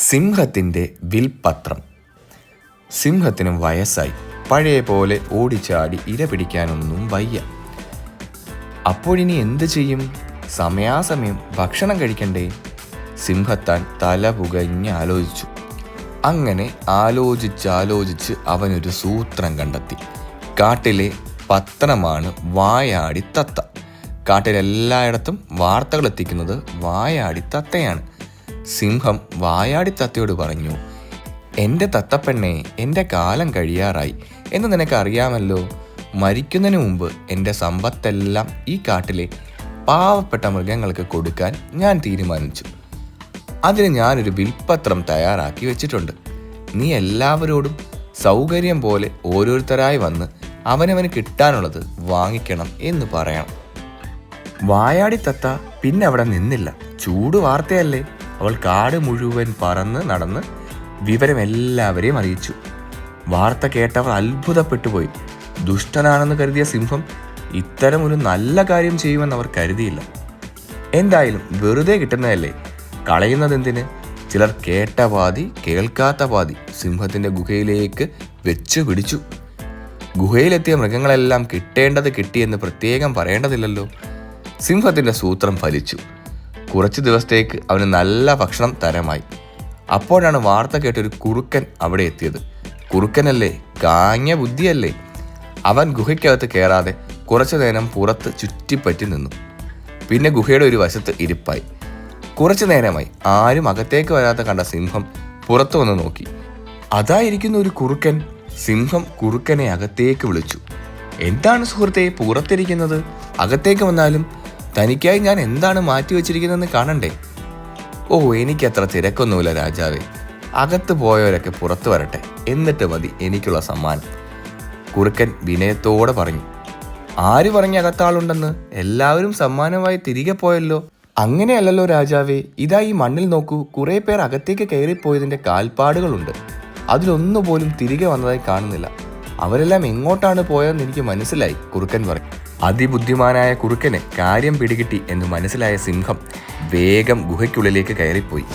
സിംഹത്തിന്റെ വിൽപത്രം. സിംഹത്തിനും വയസ്സായി. പഴയ പോലെ ഓടിച്ചാടി ഇര പിടിക്കാനൊന്നും വയ്യ. അപ്പോഴിനി എന്ത് ചെയ്യും? സമയാസമയം ഭക്ഷണം കഴിക്കണ്ടേ? സിംഹത്താൻ തല പുകഞ്ഞ് ആലോചിച്ചു. അങ്ങനെ ആലോചിച്ചാലോചിച്ച് അവനൊരു സൂത്രം കണ്ടെത്തി. കാട്ടിലെ പത്രമാണ് വായാടി തത്ത. കാട്ടിലെല്ലായിടത്തും വാർത്തകൾ എത്തിക്കുന്നത് വായാടി തത്തയാണ്. സിംഹം വായാടി തത്തയോട് പറഞ്ഞു എന്റെ തത്തപ്പെണ്ണെ എന്റെ കാലം കഴിയാറായി. എന്ന് നിനക്കറിയാമല്ലോ മരിക്കുന്നതിന് മുമ്പ് എന്റെ സമ്പത്തെല്ലാം ഈ കാട്ടിലെ പാവപ്പെട്ട മൃഗങ്ങൾക്ക് കൊടുക്കാൻ ഞാൻ തീരുമാനിച്ചു. അതിന് ഞാനൊരു വിൽപ്പത്രം തയ്യാറാക്കി വെച്ചിട്ടുണ്ട്. നീ എല്ലാവരോടും സൗകര്യം പോലെ ഓരോരുത്തരായി വന്ന് അവനവന് കിട്ടാനുള്ളത് വാങ്ങിക്കണം എന്ന് പറയണം. വായാടി തത്ത പിന്നെ അവിടെ നിന്നില്ല. ചൂട് വാർത്തയല്ലേ? അവൾ കാട് മുഴുവൻ പറന്ന് നടന്ന് വിവരം എല്ലാവരെയും അറിയിച്ചു. വാർത്ത കേട്ടവർ അത്ഭുതപ്പെട്ടു പോയി ദുഷ്ടനാണെന്ന് കരുതിയ സിംഹം ഇത്തരം ഒരു നല്ല കാര്യം ചെയ്യുമെന്ന് അവർ കരുതിയില്ല. എന്തായാലും വെറുതെ കിട്ടുന്നതല്ലേ? കളയുന്നതെന്തിന്? ചിലർ കേട്ട പാതി കേൾക്കാത്ത പാതി സിംഹത്തിന്റെ ഗുഹയിലേക്ക് വെച്ചു പിടിച്ചു. ഗുഹയിലെത്തിയ മൃഗങ്ങളെല്ലാം കിട്ടേണ്ടത് കിട്ടിയെന്ന് പ്രത്യേകം പറയേണ്ടതില്ലല്ലോ. സിംഹത്തിന്റെ സൂത്രം ഫലിച്ചു. കുറച്ചു ദിവസത്തേക്ക് അവന് നല്ല ഭക്ഷണം തരമായി. അപ്പോഴാണ് വാർത്ത കേട്ടൊരു കുറുക്കൻ അവിടെ എത്തിയത്. കുറുക്കനല്ലേ? കാഞ്ഞ ബുദ്ധിയല്ലേ? അവൻ ഗുഹയ്ക്കകത്ത് കയറാതെ കുറച്ചു നേരം പുറത്ത് ചുറ്റിപ്പറ്റി നിന്നു. പിന്നെ ഗുഹയുടെ ഒരു വശത്ത് ഇരിപ്പായി. കുറച്ചു നേരമായി ആരും അകത്തേക്ക് വരാതെ കണ്ട സിംഹം പുറത്തു വന്ന് നോക്കി. അതായിരിക്കുന്ന ഒരു കുറുക്കൻ സിംഹം കുറുക്കനെ അകത്തേക്ക് വിളിച്ചു. എന്താണ് സുഹൃത്തെ? പുറത്തിരിക്കുന്നത്? അകത്തേക്ക് വന്നാലും തനിക്കായി ഞാൻ എന്താണ് മാറ്റി വെച്ചിരിക്കുന്നതെന്ന് കാണണ്ടേ? ഓ എനിക്കത്ര തിരക്കൊന്നുമില്ല രാജാവേ. അകത്ത് പോയവരൊക്കെ പുറത്തു വരട്ടെ. എന്നിട്ട് മതി എനിക്കുള്ള സമ്മാനം. കുറുക്കൻ വിനയത്തോടെ പറഞ്ഞു. ആര് പറഞ്ഞ അകത്താളുണ്ടെന്ന്? എല്ലാവരും സമ്മാനമായി തിരികെ പോയല്ലോ. അങ്ങനെയല്ലല്ലോ രാജാവേ. ഇതാ ഈ മണ്ണിൽ നോക്കൂ കുറെ പേർ അകത്തേക്ക് കയറിപ്പോയതിന്റെ കാൽപ്പാടുകളുണ്ട്. അതിലൊന്നുപോലും തിരികെ വന്നതായി കാണുന്നില്ല. അവരെല്ലാം എങ്ങോട്ടാണ് പോയതെന്ന് എനിക്ക് മനസ്സിലായി കുറുക്കൻ പറഞ്ഞു അതിബുദ്ധിമാനായ കുറുക്കന് കാര്യം പിടികിട്ടി എന്ന് മനസ്സിലായ സിംഹം വേഗം ഗുഹയ്ക്കുള്ളിലേക്ക് കയറിപ്പോയി.